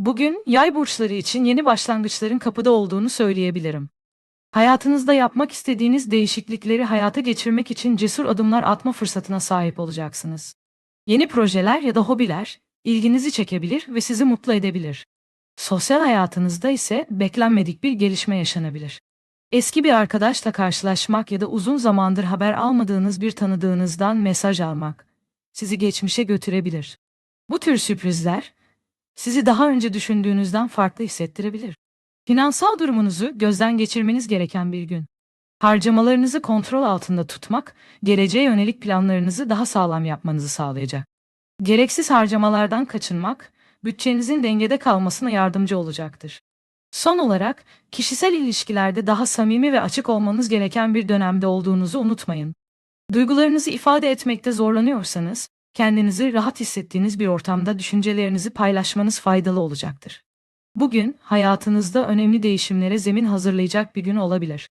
Bugün yay burçları için yeni başlangıçların kapıda olduğunu söyleyebilirim. Hayatınızda yapmak istediğiniz değişiklikleri hayata geçirmek için cesur adımlar atma fırsatına sahip olacaksınız. Yeni projeler ya da hobiler ilginizi çekebilir ve sizi mutlu edebilir. Sosyal hayatınızda ise beklenmedik bir gelişme yaşanabilir. Eski bir arkadaşla karşılaşmak ya da uzun zamandır haber almadığınız bir tanıdığınızdan mesaj almak sizi geçmişe götürebilir. Bu tür sürprizler sizi daha önce düşündüğünüzden farklı hissettirebilir. Finansal durumunuzu gözden geçirmeniz gereken bir gün. Harcamalarınızı kontrol altında tutmak, geleceğe yönelik planlarınızı daha sağlam yapmanızı sağlayacak. Gereksiz harcamalardan kaçınmak, bütçenizin dengede kalmasına yardımcı olacaktır. Son olarak, kişisel ilişkilerde daha samimi ve açık olmanız gereken bir dönemde olduğunuzu unutmayın. Duygularınızı ifade etmekte zorlanıyorsanız, kendinizi rahat hissettiğiniz bir ortamda düşüncelerinizi paylaşmanız faydalı olacaktır. Bugün hayatınızda önemli değişimlere zemin hazırlayacak bir gün olabilir.